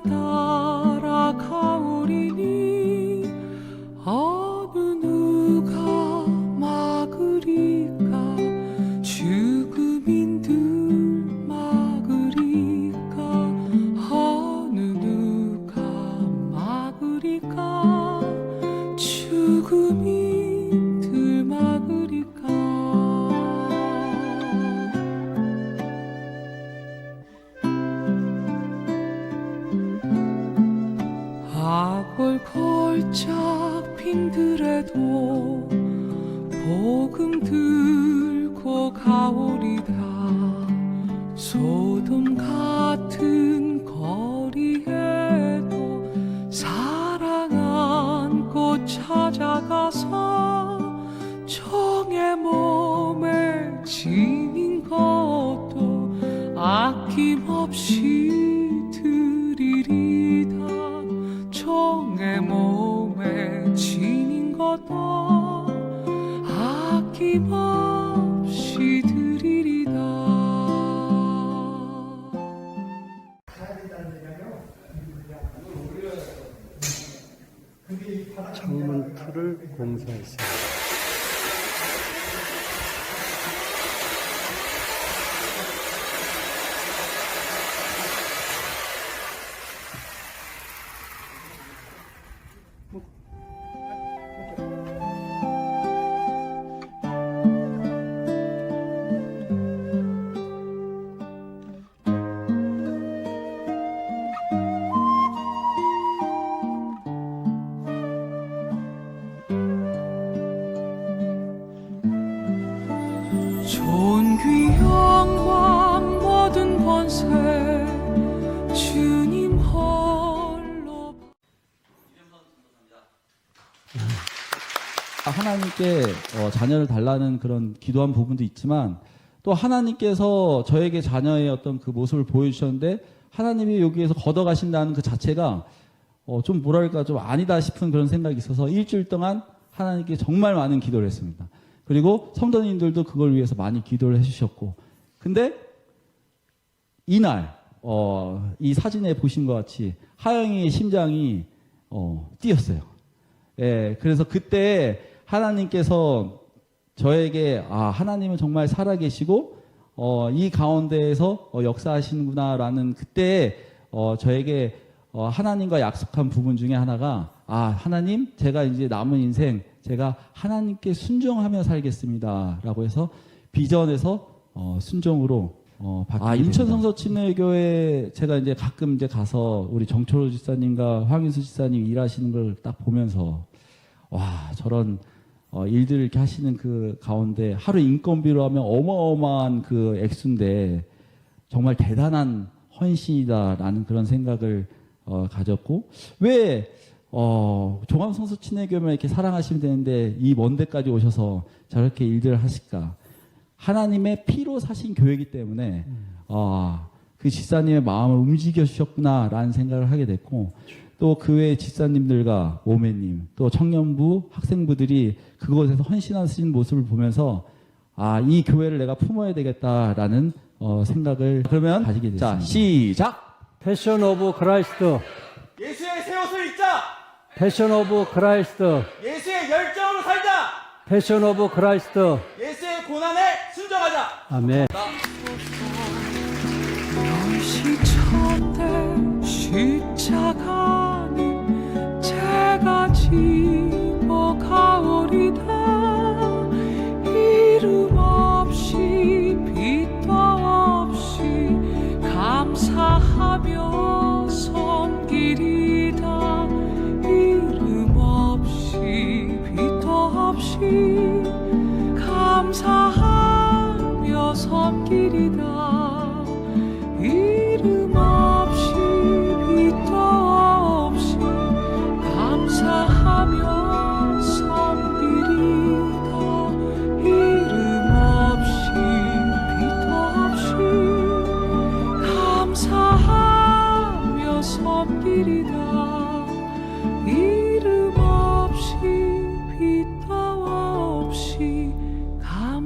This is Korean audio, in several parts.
주 창문 틀을 공사했습니다. 하나님께 어, 자녀를 달라는 그런 기도한 부분도 있지만 또 하나님께서 저에게 자녀의 어떤 그 모습을 보여주셨는데 하나님이 여기에서 걷어가신다는 그 자체가 어, 좀 뭐랄까 좀 아니다 싶은 그런 생각이 있어서 일주일 동안 하나님께 정말 많은 기도를 했습니다. 그리고 성도님들도 그걸 위해서 많이 기도를 해주셨고 근데 이날 어, 이 사진에 보신 것 같이 하영이의 심장이 어, 뛰었어요. 예, 그래서 그때 하나님께서 저에게 아 하나님은 정말 살아계시고 어, 이 가운데에서 어, 역사하시는구나라는 그때 어, 저에게 어, 하나님과 약속한 부분 중에 하나가 아 하나님 제가 이제 남은 인생 제가 하나님께 순종하며 살겠습니다라고 해서 비전에서 어, 순종으로 어, 아, 인천 성서 침례교회 제가 이제 가끔 이제 가서 우리 정철호 집사님과 황인수 집사님 일하시는 걸 딱 보면서 와 저런 어, 일들을 이렇게 하시는 그 가운데 하루 인건비로 하면 어마어마한 그 액수인데 정말 대단한 헌신이다라는 그런 생각을 어, 가졌고 왜 어, 종합성서 친해교회만 이렇게 사랑하시면 되는데 이 먼 데까지 오셔서 저렇게 일들을 하실까? 하나님의 피로 사신 교회이기 때문에 아, 그 집사님의 마음을 움직여 주셨구나라는 생각을 하게 됐고 또그 외의 집사님들과 모매님 또 청년부 학생부들이 그곳에서 헌신하신 모습을 보면서 아, 이 교회를 내가 품어야 되겠다라는 어, 생각을 그러면 가지게 됐습니다. 자, 시작. 패션 오브 크라이스트, 예수의 새 옷을 입자! 패션 오브 크라이스트, 예수의 열정으로 살자! 패션 오브 크라이스트. 예수의 고난에 순종하자! 아멘. 제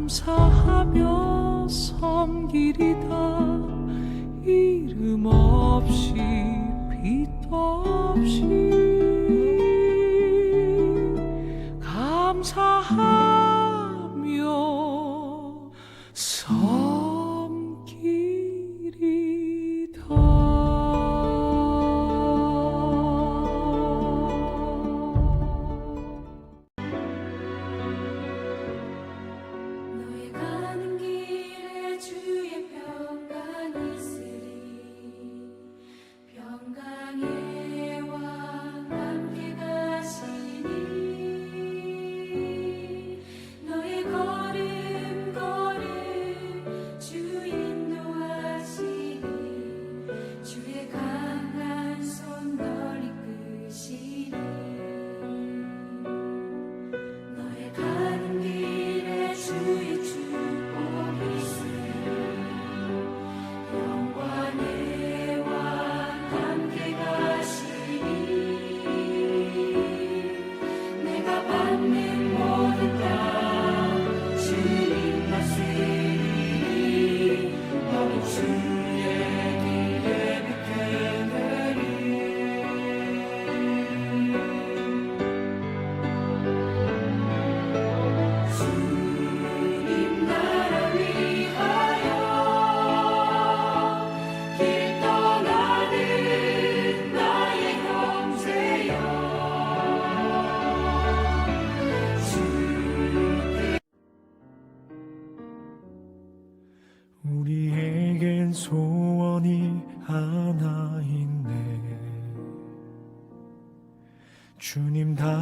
감사하며 섬길이다. 이름 없이 빛 없이 감사하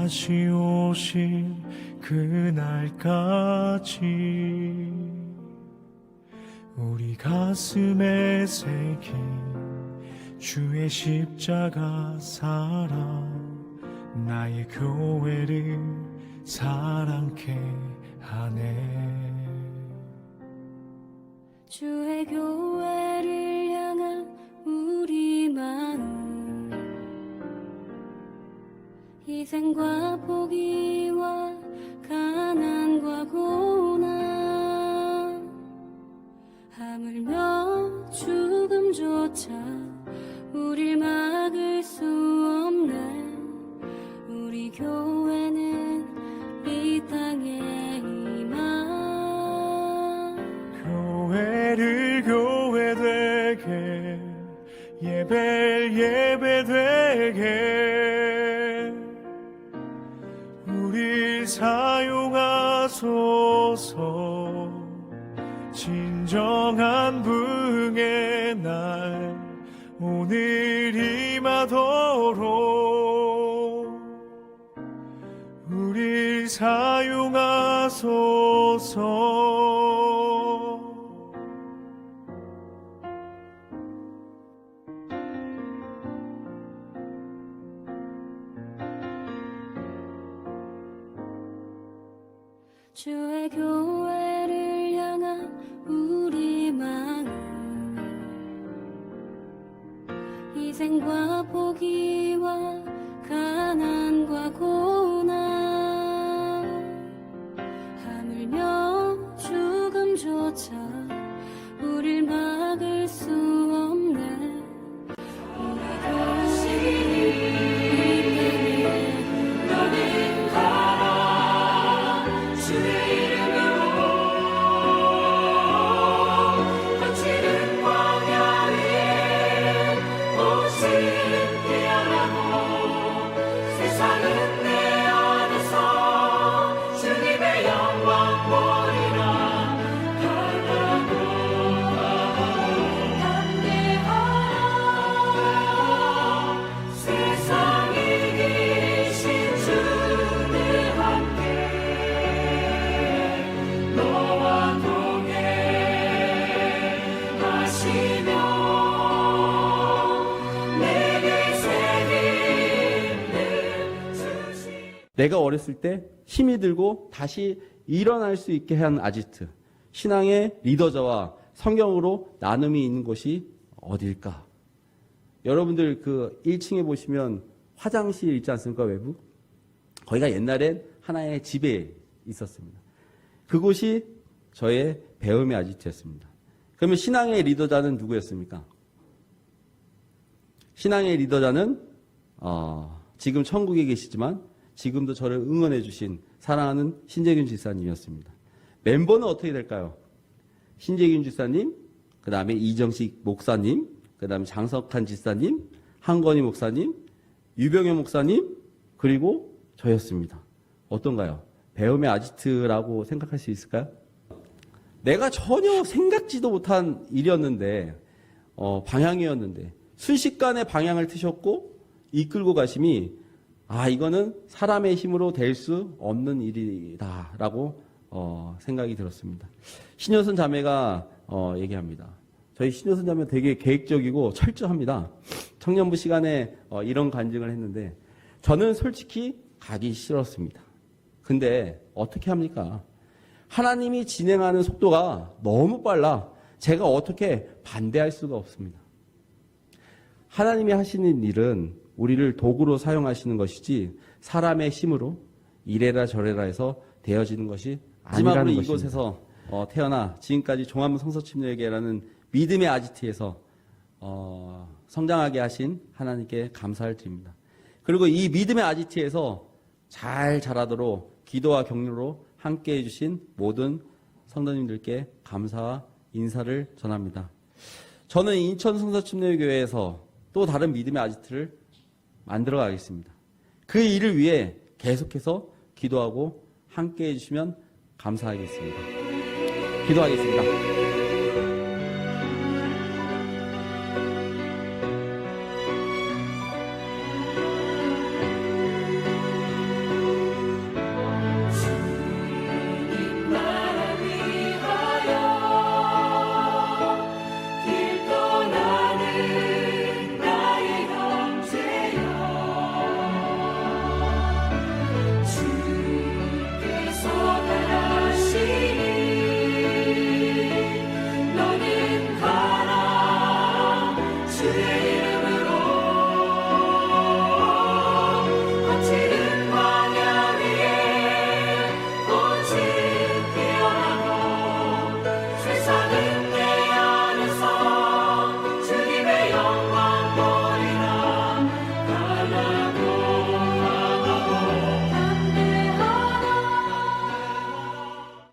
다시 오실 그날까지 우리 가슴에 새긴 주의 십자가 사랑 나의 교회를 사랑케 하네. 주의 교회 희생과 포기와 가난과 고난. 하물며 죽음조차 우릴 막을 수 없네. 우리 교회는 이 땅에 이만 교회를 교회 되게 예배를 예배 되게 사용하소서. 진정한 부흥의 날 오늘 임하도록. 우리 사용하소서 주의 교회를 향한 우리 마음. 희생과 포기 내가 어렸을 때 힘이 들고 다시 일어날 수 있게 한 아지트. 신앙의 리더자와 성경으로 나눔이 있는 곳이 어딜까? 여러분들 그 1층에 보시면 화장실 있지 않습니까, 외부? 거기가 옛날엔 하나의 집에 있었습니다. 그곳이 저의 배움의 아지트였습니다. 그러면 신앙의 리더자는 누구였습니까? 신앙의 리더자는 어, 지금 천국에 계시지만 지금도 저를 응원해 주신 사랑하는 신재균 지사님이었습니다. 멤버는 어떻게 될까요? 신재균 지사님, 그 다음에 이정식 목사님, 그 다음에 장석한 지사님, 한건희 목사님, 유병현 목사님, 그리고 저였습니다. 어떤가요? 배움의 아지트라고 생각할 수 있을까요? 내가 전혀 생각지도 못한 일이었는데, 어, 방향이었는데, 순식간에 방향을 트셨고, 이끌고 가심이, 아, 이거는 사람의 힘으로 될 수 없는 일이다라고, 어, 생각이 들었습니다. 신효선 자매가, 어, 얘기합니다. 저희 신효선 자매 되게 계획적이고 철저합니다. 청년부 시간에 어, 이런 간증을 했는데, 저는 솔직히 가기 싫었습니다. 근데 어떻게 합니까? 하나님이 진행하는 속도가 너무 빨라. 제가 어떻게 반대할 수가 없습니다. 하나님이 하시는 일은 우리를 도구로 사용하시는 것이지 사람의 힘으로 이래라 저래라 해서 되어지는 것이 마지막으로 이곳에서 어, 태어나 지금까지 종합 성서침례계라는 믿음의 아지트에서 어, 성장하게 하신 하나님께 감사를 드립니다. 그리고 이 믿음의 아지트에서 잘 자라도록 기도와 격려로 함께 해주신 모든 성도님들께 감사와 인사를 전합니다. 저는 인천 성서침례교회에서 또 다른 믿음의 아지트를 만들어 가겠습니다. 그 일을 위해 계속해서 기도하고 함께 해주시면 감사하겠습니다. 기도하겠습니다.